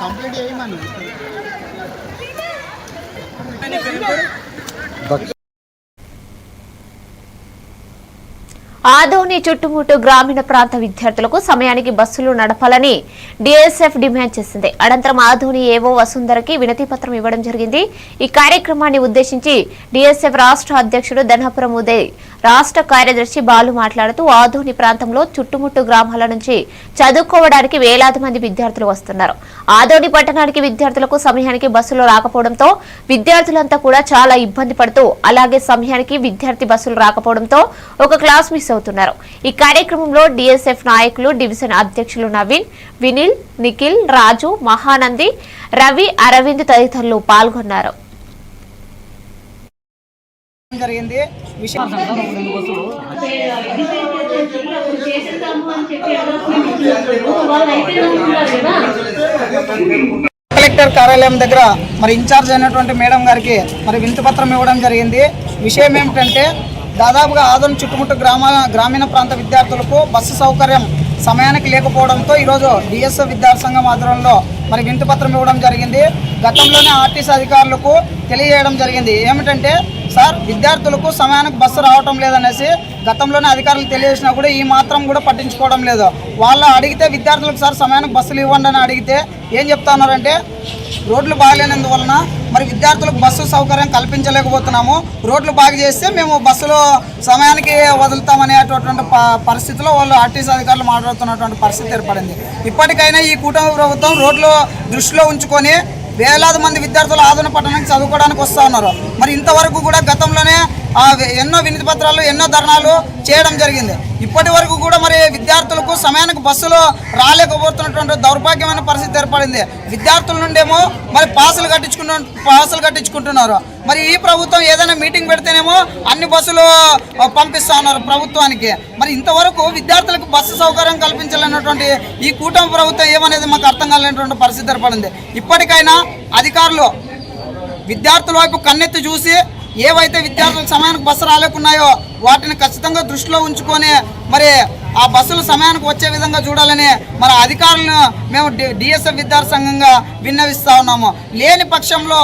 Complete చేయమను ఆదోని చుట్టుముట్టు గ్రామీణ ప్రాంత విద్యార్థులకు సమయానికి బస్సులు నడపాలని డిఎస్ఎఫ్ డిమాండ్ చేసింది. అనంతరం ఆదోని ఏవో వసుంధరకి వినతి పత్రం ఇవ్వడం జరిగింది. ఈ కార్యక్రమాన్ని ఉద్దేశించి డిఎస్ఎఫ్ రాష్ట్ర అధ్యక్షుడు ధనపురం ఉదయ్ రాష్ట్ర కార్యదర్శి బాలు మాట్లాడుతూ ఆధోని ప్రాంతంలో చుట్టుముట్టు గ్రామాల నుంచి చదువుకోవడానికి వేలాది మంది విద్యార్థులు వస్తున్నారు. ఆధోని పట్టణానికి విద్యార్థులకు సమయానికి బస్సులు రాకపోవడంతో విద్యార్థులంతా కూడా చాలా ఇబ్బంది పడుతూ అలాగే సమయానికి విద్యార్థి బస్సులు రాకపోవడంతో ఒక క్లాస్ మిస్ అవుతున్నారు. ఈ కార్యక్రమంలో డిఎస్ఎఫ్ నాయకులు డివిజన్ అధ్యక్షులు నవీన్ వినిల్ నిఖిల్ రాజు మహానంది రవి అరవింద్ తదితరులు పాల్గొన్నారు. జరిగింది. విషయం కలెక్టర్ కార్యాలయం దగ్గర మరి ఇన్ఛార్జ్ అయినటువంటి మేడం గారికి మరి వింతపత్రం ఇవ్వడం జరిగింది. విషయం ఏమిటంటే దాదాపుగా ఆదరణ చుట్టుముట్టు గ్రామ గ్రామీణ ప్రాంత విద్యార్థులకు బస్సు సౌకర్యం సమయానికి లేకపోవడంతో ఈరోజు డిఎస్ఓ విద్యార్థి సంఘం ఆధ్వర్యంలో మరి వినతి పత్రం ఇవ్వడం జరిగింది. గతంలోనే ఆర్టీసీ అధికారులకు తెలియజేయడం జరిగింది. ఏమిటంటే సార్ విద్యార్థులకు సమయానికి బస్సు రావటం లేదనేసి గతంలోనే అధికారులు తెలియజేసినా కూడా ఈ మాత్రం కూడా పట్టించుకోవడం లేదు. వాళ్ళు అడిగితే విద్యార్థులకు సార్ సమయానికి బస్సులు ఇవ్వండి అని అడిగితే ఏం చెప్తా ఉన్నారంటే రోడ్లు బాగలేనందువలన మరి విద్యార్థులకు బస్సు సౌకర్యం కల్పించలేకపోతున్నాము. రోడ్లు బాగా చేస్తే మేము బస్సులో సమయానికి వదులుతామనేటటువంటి ప- పరిస్థితిలో వాళ్ళు ఆర్టీసీ అధికారులు మాట్లాడుతున్నటువంటి పరిస్థితి ఏర్పడింది. ఇప్పటికైనా ఈ కూటమి ప్రభుత్వం రోడ్లు దృష్టిలో ఉంచుకొని వేలాది మంది విద్యార్థులు ఆదరణ పట్టణానికి చదువుకోవడానికి వస్తూ ఉన్నారు. మరి ఇంతవరకు కూడా గతంలోనే ఎన్నో వినతి పత్రాలు ఎన్నో ధర్నాలు చేయడం జరిగింది. ఇప్పటి వరకు కూడా మరి విద్యార్థులకు సమయానికి బస్సులు రాలేకపోతున్నటువంటి దౌర్భాగ్యమైన పరిస్థితి ఏర్పడింది. విద్యార్థుల నుండేమో మరి పాసులు కట్టించుకుంటు పాసులు కట్టించుకుంటున్నారు. మరి ఈ ప్రభుత్వం ఏదైనా మీటింగ్ పెడితేనేమో అన్ని బస్సులు ఆ, పంపిస్తా ఉన్నారు ప్రభుత్వానికి. మరి ఇంతవరకు విద్యార్థులకు బస్సు సౌకర్యం కల్పించలేనటువంటి ఈ కూటమి ప్రభుత్వం ఏమనేది మాకు అర్థం కాలేనటువంటి పరిస్థితి ఏర్పడింది. ఇప్పటికైనా అధికారులు విద్యార్థుల వైపు కన్నెత్తి చూసి ఏవైతే విద్యార్థులకు సమయానికి బస్సు రాలేకున్నాయో వాటిని ఖచ్చితంగా దృష్టిలో ఉంచుకొని మరి ఆ బస్సులు సమయానికి వచ్చే విధంగా చూడాలని మన అధికారులను మేము డి డిఎస్ఎఫ్ విద్యార్థి సంఘంగా విన్నవిస్తా ఉన్నాము. లేని పక్షంలో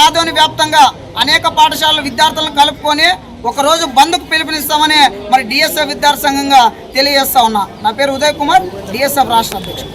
ఆదోని వ్యాప్తంగా అనేక పాఠశాలల విద్యార్థులను కలుపుకొని ఒకరోజు బంద్కు పిలుపునిస్తామని మరి డిఎస్ఎఫ్ విద్యార్థి సంఘంగా తెలియజేస్తా ఉన్నా. నా పేరు ఉదయ్ కుమార్ డిఎస్ఎఫ్ రాష్ట్ర అధ్యక్షుడు.